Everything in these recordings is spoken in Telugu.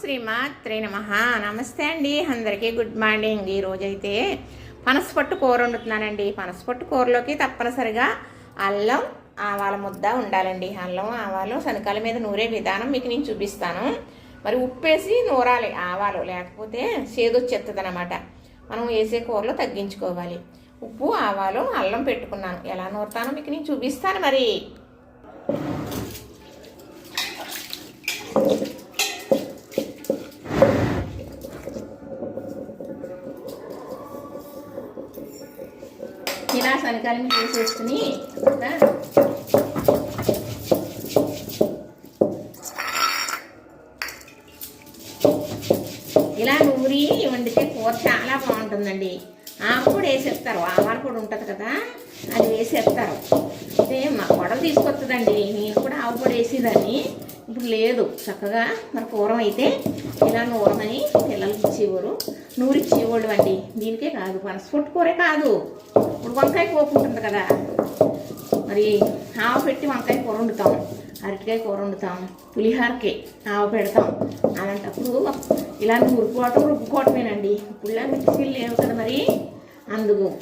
శ్రీమాత్రే నమ. నమస్తే అండి అందరికీ గుడ్ మార్నింగ్. ఈరోజైతే పనసపట్టు కూర వండుతున్నానండి. పనసపట్టు కూరలోకి తప్పనిసరిగా అల్లం ఆవాల ముద్ద ఉండాలండి. అల్లం ఆవాలు శనకాల మీద నూరే విధానం మీకు నేను చూపిస్తాను. మరి ఉప్పేసి నూరాలి ఆవాలు లేకపోతే చేదొచ్చేస్తుంది అనమాట మనం వేసే కూరలో తగ్గించుకోవాలి. ఉప్పు ఆవాలు అల్లం పెట్టుకున్నాను. ఎలా నూరుతానో మీకు నేను చూపిస్తాను మరి. ఇలా శనకాయలని వేసేసుకుని ఇలా నూరి వండితే కూర చాలా బాగుంటుందండి. ఆకు కూడా వేసేస్తారు. ఆహార కూడా ఉంటుంది కదా అది వేసేస్తారు. అంటే మా కొడలు తీసుకొస్తుందండి నేను కూడా ఆవు కూడా వేసేదాన్ని. ఇప్పుడు లేదు. చక్కగా మరి కూర అయితే ఇలా నూరమని పిల్లలకి ఇచ్చేవారు. నూరిచ్చేవాళ్ళు అండి. దీనికే కాదు. పనసపొట్టు కూరే కాదు. ఇప్పుడు వంకాయ పోపు ఉంటుంది కదా. మరి ఆవ పెట్టి వంకాయ కూర వండుతాం. అరటికాయ కూర వండుతాం. పులిహారకి ఆవ పెడతాం. అలాంటప్పుడు ఇలా నూరుకోవటం రుబ్బుకోవటమేనండి. ఇప్పుడు మిక్సీలు లేవు కదా మరి? అందుకు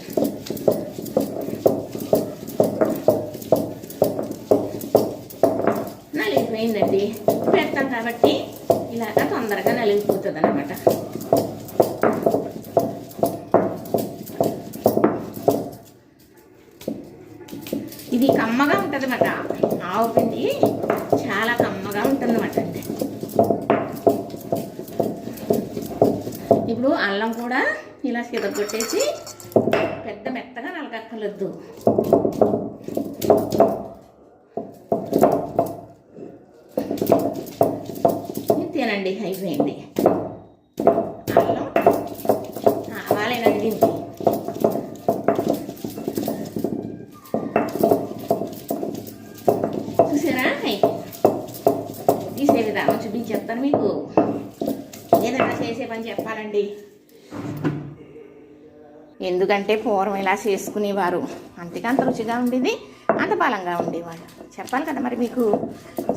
నలిగిపోయిందండి పెడతాం కాబట్టి ఇలాగ తొందరగా నలిగిపోతుంది అనమాట ఇది కమ్మగా ఉంటుంది అన్నమాట ఆవు పిండి చాలా కమ్మగా ఉంటుంది అన్నమాట ఇప్పుడు అల్లం కూడా ఇలా సిదగొట్టేసి పెద్ద మెత్తగా నలగక్కర్లేదు. తినండి అయిపోయింది అల్లం. కావాలేనండి దీనికి. చూసారా? తీసే విధానం చూపించేస్తాను మీకు. ఏదైనా చేసే పని చెప్పాలండి. ఎందుకంటే పూర్వం ఇలా చేసుకునేవారు. అంతగా అంత రుచిగా ఉండేది అంత బలంగా ఉండేవారు చెప్పాలి కదా మరి మీకు.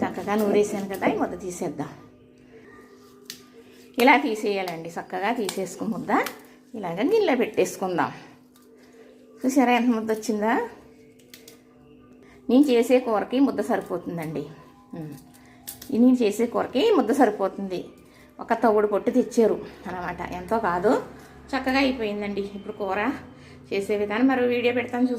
చక్కగా నూరేసాను కదా ఈ ముద్ద తీసేద్దాం. ఇలా తీసేయాలండి చక్కగా తీసేసుకుని ముద్ద ఇలాగ గిన్నెలో పెట్టేసుకుందాం. చూసారా ఎంత ముద్ద వచ్చిందా? నేను చేసే కూరకి ముద్ద సరిపోతుందండి. నేను చేసే కూరకి ముద్ద సరిపోతుంది. ఒక తవుడు పొట్టు తెచ్చారు అనమాట ఎంతో కాదు. చక్కగా అయిపోయిందండి. ఇప్పుడు కూర చేసే విధానం. మరో వీడియో పెడతాను చూసి